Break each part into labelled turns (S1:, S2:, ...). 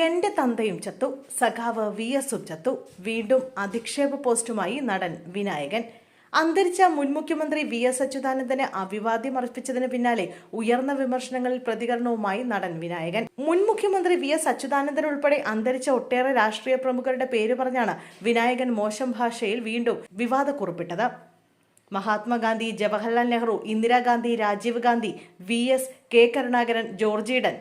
S1: എന്റെ തന്തയും ചത്തു. സഖാവ് വി എസും ചത്തു. വീണ്ടും അധിക്ഷേപ പോസ്റ്റുമായി നടൻ വിനായകൻ. അന്തരിച്ച മുൻ മുഖ്യമന്ത്രി വി എസ് അച്യുതാനന്ദന് അഭിവാദ്യം അർപ്പിച്ചതിന് പിന്നാലെ ഉയർന്ന വിമർശനങ്ങളിൽ പ്രതികരണവുമായി നടൻ വിനായകൻ. മുൻ മുഖ്യമന്ത്രി വി എസ് അച്യുതാനന്ദൻ ഉൾപ്പെടെ അന്തരിച്ച ഒട്ടേറെ രാഷ്ട്രീയ പ്രമുഖരുടെ പേര് പറഞ്ഞാണ് വിനായകൻ മോശം ഭാഷയിൽ വീണ്ടും വിവാദക്കുറിപ്പിട്ടത്. Mahatma Gandhi Jawaharlal Nehru Indira Gandhi Rajiv Gandhi V S K Karunakaran George Eden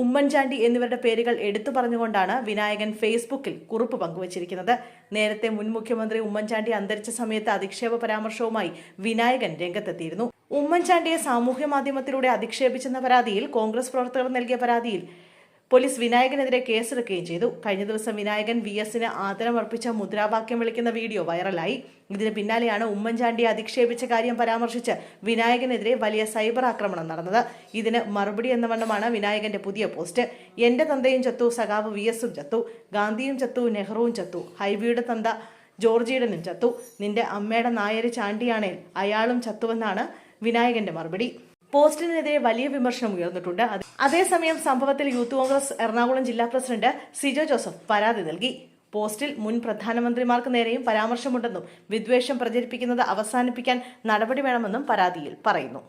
S1: Oommen Chandy എന്നിവരുടെ പേരുകൾ എടുത്തു പറഞ്ഞുകൊണ്ടാണ് വിനായകൻ ഫേസ്ബുക്കിൽ കുറിപ്പ് പങ്കുവച്ചിരിക്കുന്നത്. നേരത്തെ മുൻ മുഖ്യമന്ത്രി ഉമ്മൻചാണ്ടി അന്തരിച്ച സമയത്ത് അധിക്ഷേപ പരാമർശവുമായി വിനായകൻ രംഗത്തെത്തിയിരുന്നു. ഉമ്മൻചാണ്ടിയെ സാമൂഹ്യ മാധ്യമത്തിലൂടെ അധിക്ഷേപിച്ചെന്ന പരാതിയിൽ കോൺഗ്രസ് പ്രവർത്തകർ നൽകിയ പരാതിയിൽ പോലീസ് വിനായകനെതിരെ കേസെടുക്കുകയും ചെയ്തു. കഴിഞ്ഞ ദിവസം വിനായകൻ വി എസിന് ആദരമർപ്പിച്ച മുദ്രാവാക്യം വിളിക്കുന്ന വീഡിയോ വൈറലായി. ഇതിന് പിന്നാലെയാണ് ഉമ്മൻചാണ്ടിയെ അധിക്ഷേപിച്ച കാര്യം പരാമർശിച്ച് വിനായകനെതിരെ വലിയ സൈബർ ആക്രമണം നടന്നത്. ഇതിന് മറുപടി എന്ന വണ്ണമാണ് വിനായകന്റെ പുതിയ പോസ്റ്റ്. എന്റെ തന്തയും ചത്തു സഖാവ് വി എസും ചത്തു ഗാന്ധിയും ചത്തു നെഹ്റുവും ചത്തു ഹൈബിയുടെ തന്ത ജോർജിയുടനും ചത്തു. നിന്റെ അമ്മയുടെ നായര് ചാണ്ടിയാണേൽ അയാളും ചത്തുവെന്നാണ് വിനായകന്റെ മറുപടി. പോസ്റ്റിനെതിരെ വലിയ വിമർശനം ഉയർന്നിട്ടുണ്ട്. അതേസമയം സംഭവത്തിൽ യൂത്ത് കോൺഗ്രസ് എറണാകുളം ജില്ലാ പ്രസിഡന്റ് സിജോ ജോസഫ് പരാതി നൽകി. പോസ്റ്റിൽ മുൻ പ്രധാനമന്ത്രിമാർക്ക് നേരെയും പരാമർശമുണ്ടെന്നും വിദ്വേഷം പ്രചരിപ്പിക്കുന്നത് അവസാനിപ്പിക്കാൻ നടപടി വേണമെന്നും പരാതിയിൽ പറയുന്നു.